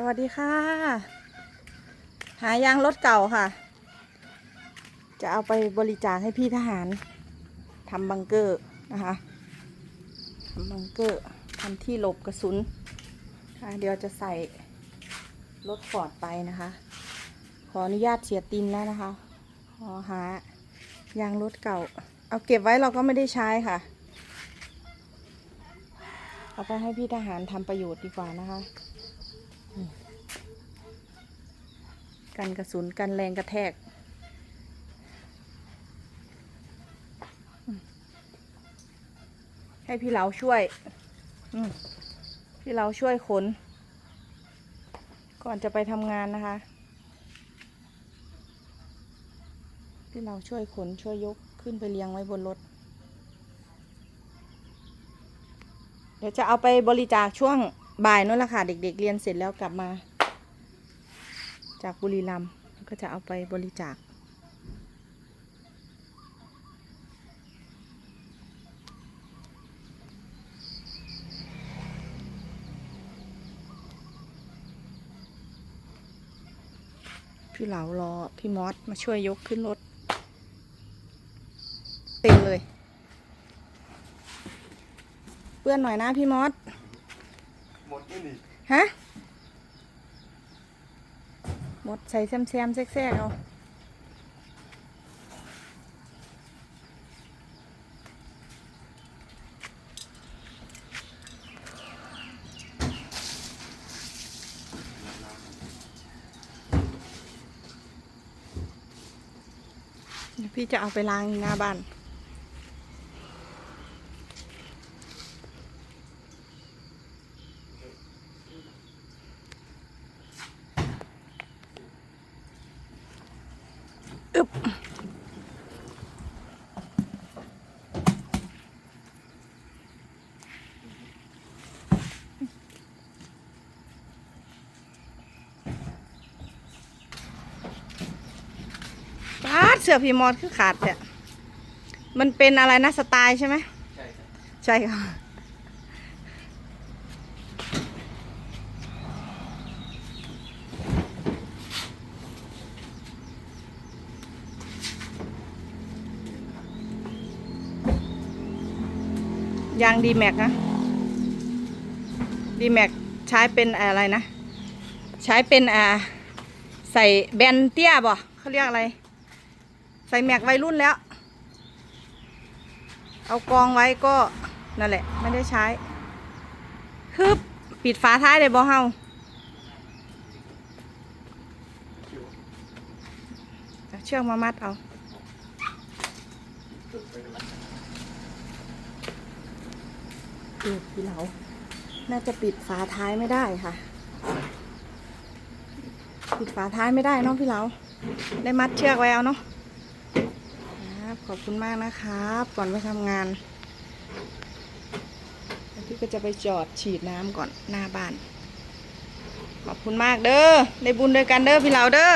สวัสดีค่ะ หายางรถเก่าค่ะ จะเอาไปบริจาคให้พี่ทหารทำบังเกอร์นะคะทำบังเกอร์ทำที่หลบกระสุนค่ะเดี๋ยวจะใส่รถฟอร์ดไปนะคะ ขออนุญาตเสียตินแล้วนะคะ ขอหายางรถเก่า เอาเก็บไว้เราก็ไม่ได้ใช้ค่ะ เอาไปให้พี่ทหารทำประโยชน์ดีกว่านะคะ กันกระสุนกันแรงกระแทก ให้พี่เหลาช่วยพี่เหลาช่วยขน ก่อนจะไปทำงานนะคะ พี่เหลาช่วยขนช่วยยกขึ้นไปเรียงไว้บนรถ เดี๋ยวจะเอาไปบริจาคช่วงบ่ายนั่นแหละค่ะ เด็ก ๆ เรียนเสร็จแล้วกลับมา จากบุรีรัมย์ก็จะเอาไปบริจาคพี่เหลารอพี่มอสมาช่วยยกขึ้นรถเต็มเลย เปื้อนหน่อยนะพี่มอสหมดนี่นี่ฮะห มดใส่แซมแซมๆแซกๆเอาเดี๋ยวพี่จะเอาไปล้างหน้าบ้าน อึบปาดเสื้อพีมอดคือขาดเนี่ยมันเป็นอะไรนะสไตล์ใช่ไหมใช่ครับใช่ค่ะ ยางดีแม็กนะดีแม็กใช้เป็นอะไรนะ ใช้เป็นอ่าใส่แบนเตี้ยบ่เขาเรียกอะไร ใส่แม็กวัยรุ่นแล้ว เอากองไว้ก็นั่นแหละ ไม่ได้ใช้ฮึบปิดฝาท้ายเลยบ่เฮาเอาเชือกมามัดเอา เออพี่เหลาน่าจะปิดฝาท้ายไม่ได้ค่ะ ปิดฝาท้ายไม่ได้เนาะพี่เหลาได้มัดเชือกไว้เอาเนาะครับขอบคุณมากนะครับ ก่อนไปทำงานพี่ก็จะไปจอดฉีดน้ำก่อนหน้าบ้าน ขอบคุณมากเด้อได้บุญด้วยกันเด้อพี่เหลาเด้อ